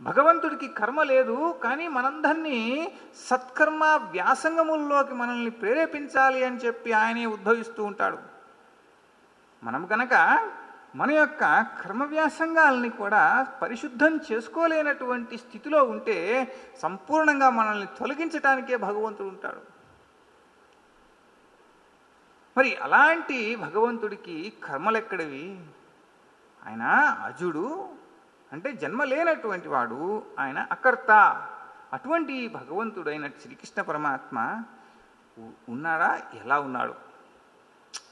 భగవంతుడికి కర్మ లేదు కానీ మనందరినీ సత్కర్మ వ్యాసంగముల్లోకి మనల్ని ప్రేరేపించాలి అని చెప్పి ఆయనే ఉద్భవిస్తూ ఉంటాడు. మనం కనుక మన యొక్క కర్మ వ్యాసంగాల్ని కూడా పరిశుద్ధం చేసుకోలేనటువంటి స్థితిలో ఉంటే సంపూర్ణంగా మనల్ని తొలగించటానికే భగవంతుడు ఉంటాడు. మరి అలాంటి భగవంతుడికి కర్మలెక్కడివి? ఆయన అజుడు అంటే జన్మ లేనటువంటి వాడు ఆయన అకర్త. అటువంటి భగవంతుడైన శ్రీకృష్ణ పరమాత్మ ఉ- ఉన్నాడా? ఎలా ఉన్నాడు?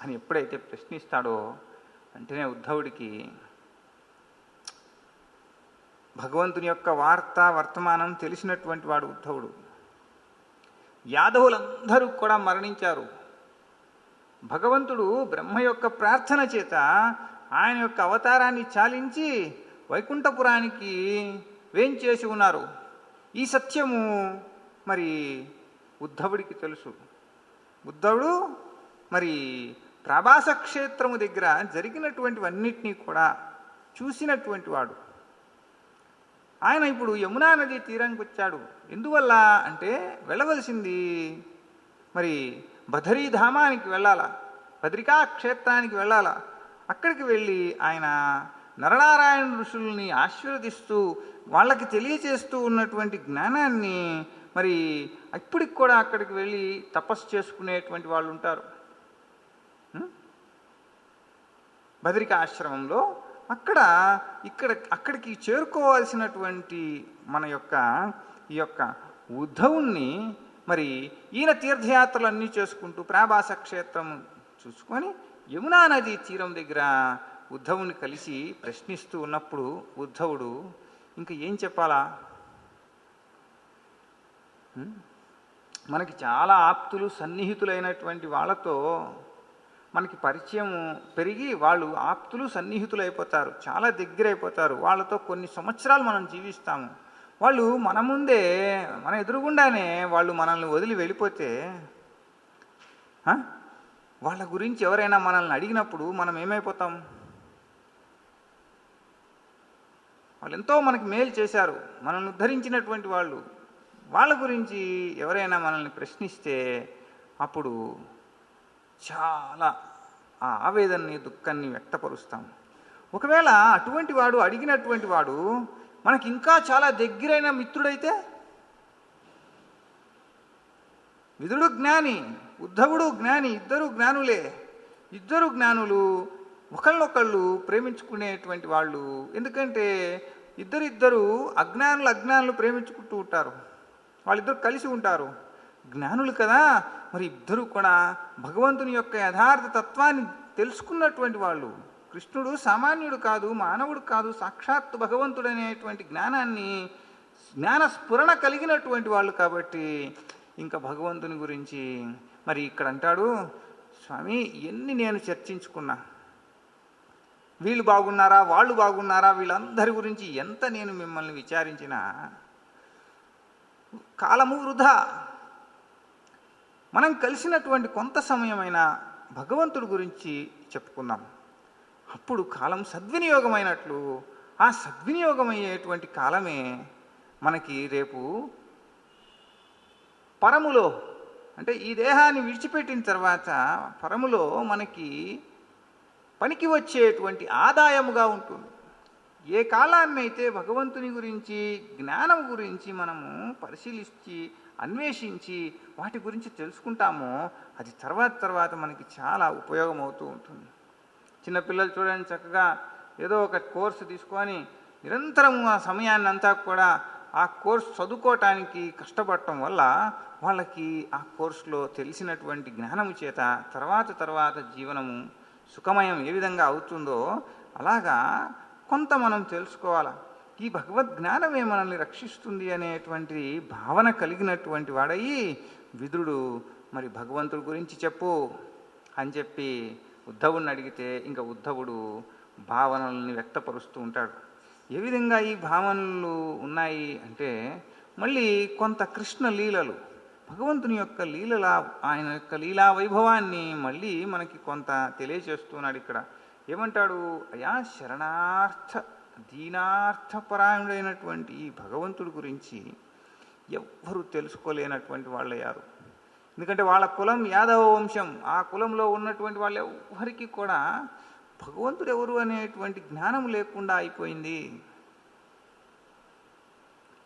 అని ఎప్పుడైతే ప్రశ్నిస్తాడో వెంటనే ఉద్ధవుడికి భగవంతుని యొక్క వార్త వర్తమానం తెలిసినటువంటి వాడు ఉద్ధవుడు. యాదవులందరూ కూడా మరణించారు. భగవంతుడు బ్రహ్మ యొక్క ప్రార్థన చేత ఆయన యొక్క అవతారాన్ని చాలించి వైకుంఠపురానికి వేంచేసి ఉన్నారు? ఈ సత్యము మరి ఉద్ధవుడికి తెలుసు. ఉద్ధవుడు మరి ప్రభాస క్షేత్రము దగ్గర జరిగినటువంటివన్నిటినీ కూడా చూసినటువంటి వాడు. ఆయన ఇప్పుడు యమునా నది తీరానికి వచ్చాడు. ఎందువల్ల అంటే వెళ్ళవలసింది మరి బదరీధామానికి వెళ్ళాలా? బద్రికా క్షేత్రానికి వెళ్ళాలా? అక్కడికి వెళ్ళి ఆయన నరనారాయణ ఋషుల్ని ఆశీర్వదిస్తూ వాళ్ళకి తెలియచేస్తూ ఉన్నటువంటి జ్ఞానాన్ని మరి ఇప్పటికి కూడా అక్కడికి వెళ్ళి తపస్సు చేసుకునేటువంటి వాళ్ళు ఉంటారు. బదిరిక ఆశ్రమంలో అక్కడ ఇక్కడ అక్కడికి చేరుకోవాల్సినటువంటి మన యొక్క ఈ యొక్క ఉద్ధవుణ్ణి మరి ఈయన తీర్థయాత్రలు అన్నీ చేసుకుంటూ ప్రాభాస క్షేత్రం చూసుకొని యమునా నది తీరం దగ్గర ఉద్ధవుని కలిసి ప్రశ్నిస్తూ ఉన్నప్పుడు ఉద్ధవుడు ఇంకా ఏం చెప్పాలా? మనకి చాలా ఆప్తులు సన్నిహితులైనటువంటి వాళ్ళతో మనకి పరిచయం పెరిగి వాళ్ళు ఆప్తులు సన్నిహితులు అయిపోతారు చాలా దగ్గర అయిపోతారు వాళ్ళతో కొన్ని సంవత్సరాలు మనం జీవిస్తాము. వాళ్ళు మన ముందే మన ఎదురుగుండానే వాళ్ళు మనల్ని వదిలి వెళ్ళిపోతే వాళ్ళ గురించి ఎవరైనా మనల్ని అడిగినప్పుడు మనం ఏమైపోతాం? వాళ్ళు ఎంతో మనకి మేలు చేశారు. మనల్ని ఉద్ధరించినటువంటి వాళ్ళు. వాళ్ళ గురించి ఎవరైనా మనల్ని ప్రశ్నిస్తే అప్పుడు చాలా ఆ ఆవేదనని దుఃఖాన్ని వ్యక్తపరుస్తాం ఒకవేళ అటువంటి వాడు అడిగినటువంటి వాడు మనకి ఇంకా చాలా దగ్గరైన మిత్రుడైతే? విధుడు జ్ఞాని ఉద్ధవుడు జ్ఞాని ఇద్దరు జ్ఞానులే. ఇద్దరు జ్ఞానులు ఒకళ్ళొకళ్ళు ప్రేమించుకునేటువంటి వాళ్ళు. ఎందుకంటే ఇద్దరిద్దరు అజ్ఞానులు అజ్ఞానులు ప్రేమించుకుంటూ ఉంటారు. వాళ్ళిద్దరు కలిసి ఉంటారు. జ్ఞానులు కదా. మరి ఇద్దరు కూడా భగవంతుని యొక్క యథార్థ తత్వాన్ని తెలుసుకున్నటువంటి వాళ్ళు. కృష్ణుడు సామాన్యుడు కాదు మానవుడు కాదు సాక్షాత్ భగవంతుడు అనేటువంటి జ్ఞానాన్ని జ్ఞాన స్ఫురణ కలిగినటువంటి వాళ్ళు కాబట్టి ఇంకా భగవంతుని గురించి మరి ఇక్కడ అంటాడు స్వామి ఎన్ని నేను చర్చించుకున్నా వీళ్ళు బాగున్నారా వాళ్ళు బాగున్నారా వీళ్ళందరి గురించి ఎంత నేను మిమ్మల్ని విచారించినా కాలము వృధా. మనం కలిసినటువంటి కొంత సమయమైన భగవంతుడి గురించి చెప్పుకుందాం. అప్పుడు కాలం సద్వినియోగమైనట్లు ఆ సద్వినియోగమయ్యేటువంటి కాలమే మనకి రేపు పరములో అంటే ఈ దేహాన్ని విడిచిపెట్టిన తర్వాత పరములో మనకి పనికి వచ్చేటువంటి ఆదాయముగా ఉంటుంది. ఏ కాలాన్నైతే భగవంతుని గురించి జ్ఞానం గురించి మనము పరిశీలించి అన్వేషించి వాటి గురించి తెలుసుకుంటామో అది తర్వాత తర్వాత మనకి చాలా ఉపయోగం అవుతూ ఉంటుంది చిన్నపిల్లలు చూడండి చక్కగా ఏదో ఒక కోర్సు తీసుకొని నిరంతరం ఆ సమయాన్ని అంతా కూడా ఆ కోర్సు చదువుకోవటానికి కష్టపడటం వల్ల వాళ్ళకి ఆ కోర్సులో తెలిసినటువంటి జ్ఞానము చేత తర్వాత తర్వాత జీవనము సుఖమయం ఏ విధంగా అవుతుందో అలాగా కొంత మనం తెలుసుకోవాలి. ఈ భగవద్ జ్ఞానమే మనల్ని రక్షిస్తుంది అనేటువంటి భావన కలిగినటువంటి వాడయి విదురుడు మరి భగవంతుడి గురించి చెప్పు అని చెప్పి ఉద్ధవుడిని అడిగితే ఇంకా ఉద్ధవుడు భావనల్ని వ్యక్తపరుస్తూ ఉంటాడు. ఏ విధంగా ఈ భావనలు ఉన్నాయి అంటే మళ్ళీ కొంత కృష్ణ లీలలు. భగవంతుని యొక్క లీలల ఆయన యొక్క లీలా వైభవాన్ని మళ్ళీ మనకి కొంత తెలియచేస్తున్నాడు ఇక్కడ. ఏమంటాడు? అయా శరణార్థ దీనార్థపరాయణుడైనటువంటి ఈ భగవంతుడి గురించి ఎవ్వరూ తెలుసుకోలేనటువంటి వాళ్ళయ్యారు. ఎందుకంటే వాళ్ళ కులం యాదవ వంశం. ఆ కులంలో ఉన్నటువంటి వాళ్ళు ఎవ్వరికీ కూడా భగవంతుడు ఎవరు అనేటువంటి జ్ఞానం లేకుండా అయిపోయింది.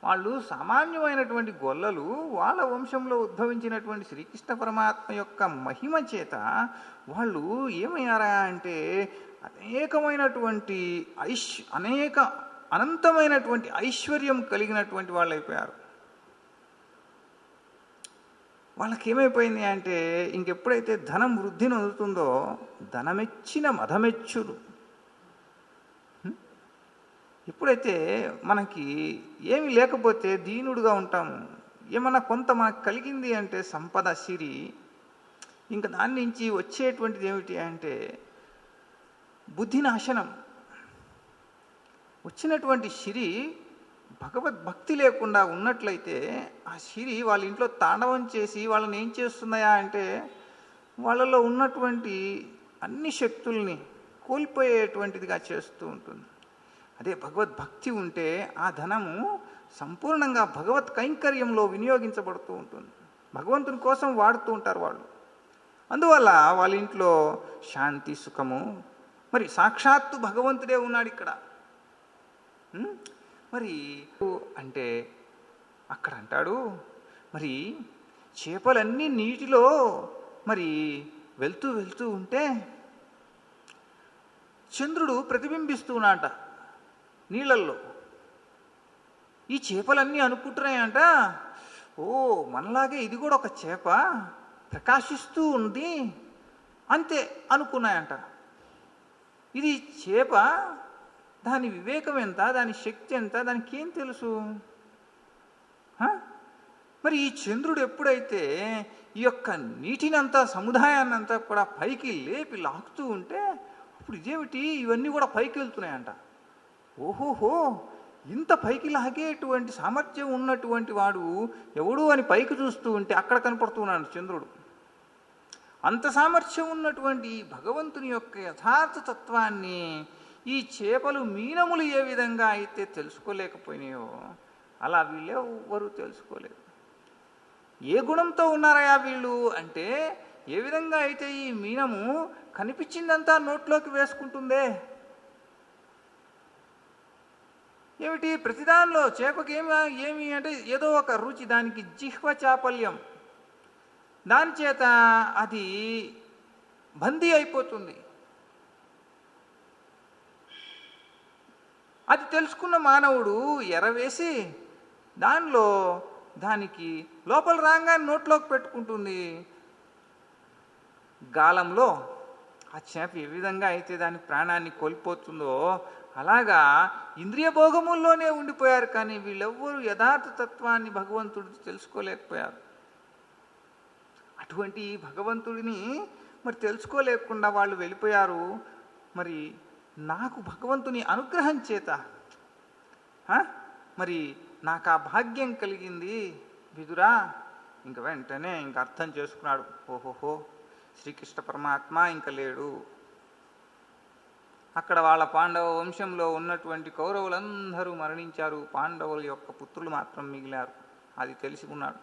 వాళ్ళు సామాన్యమైనటువంటి గొల్లలు వాళ్ళ వంశంలో ఉద్భవించినటువంటి శ్రీకృష్ణ పరమాత్మ యొక్క మహిమ చేత వాళ్ళు ఏమయ్యారా అంటే అనేకమైనటువంటి ఐశ్ అనేక అనంతమైనటువంటి ఐశ్వర్యం కలిగినటువంటి వాళ్ళు అయిపోయారు వాళ్ళకి ఏమైపోయింది అంటే ఇంకెప్పుడైతే ధనం వృద్ధిని అందుతుందో ధనమెచ్చిన మధమెచ్చులు. ఎప్పుడైతే మనకి ఏమి లేకపోతే దీనుడుగా ఉంటాము. ఏమన్నా కొంత మనకు కలిగింది అంటే సంపద సిరి ఇంకా దాని నుంచి వచ్చేటువంటిది ఏమిటి అంటే బుద్ధి నాశనం వచ్చినటువంటి సిరి భగవద్భక్తి లేకుండా ఉన్నట్లయితే ఆ సిరి వాళ్ళ ఇంట్లో తాండవం చేసి వాళ్ళని ఏం చేస్తున్నాయా అంటే వాళ్ళలో ఉన్నటువంటి అన్ని శక్తుల్ని కోల్పోయేటువంటిదిగా చేస్తూ ఉంటుంది. అదే భగవద్భక్తి ఉంటే ఆ ధనము సంపూర్ణంగా భగవత్ కైంకర్యంలో వినియోగించబడుతూ ఉంటుంది. భగవంతుని కోసం వాడుతూ ఉంటారు వాళ్ళు. అందువల్ల వాళ్ళ ఇంట్లో శాంతి సుఖము. మరి సాక్షాత్తు భగవంతుడే ఉన్నాడు ఇక్కడ. మరి అంటే అక్కడ అంటాడు మరి చేపలన్నీ నీటిలో మరి వెళ్తూ వెళ్తూ ఉంటే చంద్రుడు ప్రతిబింబిస్తూ ప్రతిబింబిస్తున్నాట నీళ్ళల్లో. ఈ చేపలన్నీ అనుకుంటున్నాయంట. ఓ మనలాగే ఇది కూడా ఒక చేప ప్రకాశిస్తూ ఉంది అంతే అనుకున్నాయంట. ఇది చేప దాని వివేకం ఎంత దాని శక్తి ఎంత దానికి ఏం తెలుసు? మరి ఈ చంద్రుడు ఎప్పుడైతే ఈ యొక్క నీటినంతా సముదాయాన్నంతా కూడా పైకి లేపి లాగుతూ ఉంటే అప్పుడు ఇదేమిటి? ఇవన్నీ కూడా పైకి వెళ్తున్నాయంట ఓహోహో ఇంత పైకి లాగేటువంటి సామర్థ్యం ఉన్నటువంటి వాడు ఎవడు అని పైకి చూస్తూ ఉంటే అక్కడ కనపడుతున్నాడు చంద్రుడు. అంత సామర్థ్యం ఉన్నటువంటి భగవంతుని యొక్క యథార్థ తత్వాన్ని ఈ చేపలు మీనములు ఏ విధంగా అయితే తెలుసుకోలేకపోయినాయో అలా వీళ్ళెవ్వరూ తెలుసుకోలేదు. ఏ గుణంతో ఉన్నారయా వీళ్ళు అంటే ఏ విధంగా అయితే ఈ మీనము కనిపించిందంతా నోట్లోకి వేసుకుంటుందే? ఏమిటి? ప్రతిదానిలో చేపకి ఏమి ఏమి అంటే ఏదో ఒక రుచి దానికి జిహ్వ చాపల్యం. దాని చేత అది బందీ అయిపోతుంది. అది తెలుసుకున్న మానవుడు ఎరవేసి దానిలో దానికి లోపల రాగానే నోట్లోకి పెట్టుకుంటుంది. గాలంలో ఆ చేప ఏ విధంగా అయితే దాని ప్రాణాన్ని కోల్పోతుందో అలాగా ఇంద్రియ భోగముల్లోనే ఉండిపోయారు కానీ వీళ్ళెవ్వరూ యథార్థ తత్వాన్ని భగవంతుడు తెలుసుకోలేకపోయారు. అటువంటి భగవంతుడిని మరి తెలుసుకోలేకుండా వాళ్ళు వెళ్ళిపోయారు. మరి నాకు భగవంతుని అనుగ్రహం చేత ఆ? మరి నాకు ఆ భాగ్యం కలిగింది. విదురా ఇంక వెంటనే ఇంక అర్థం చేసుకున్నాడు. ఓహోహో. శ్రీకృష్ణ పరమాత్మ ఇంక లేడు. అక్కడ వాళ్ళ పాండవ వంశంలో ఉన్నటువంటి కౌరవులందరూ మరణించారు. పాండవుల యొక్క పుత్రులు మాత్రం మిగిలారు. అది తెలిసి ఉన్నాడు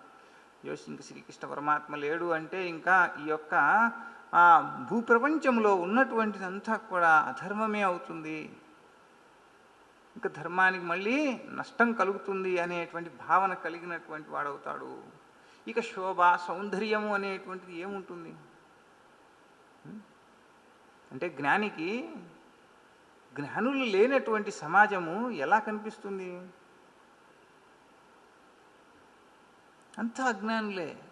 యోసి ఇంక శ్రీకృష్ణ పరమాత్మ లేడు అంటే ఇంకా ఈ యొక్క ఆ భూప్రపంచంలో ఉన్నటువంటిదంతా కూడా అధర్మమే అవుతుంది. ఇంకా ధర్మానికి మళ్ళీ నష్టం కలుగుతుంది అనేటువంటి భావన కలిగినటువంటి వాడవుతాడు. ఇక శోభ సౌందర్యము అనేటువంటిది ఏముంటుంది? అంటే జ్ఞానికి జ్ఞానులు లేనటువంటి సమాజము ఎలా కనిపిస్తుంది? అంతా అజ్ఞానులే.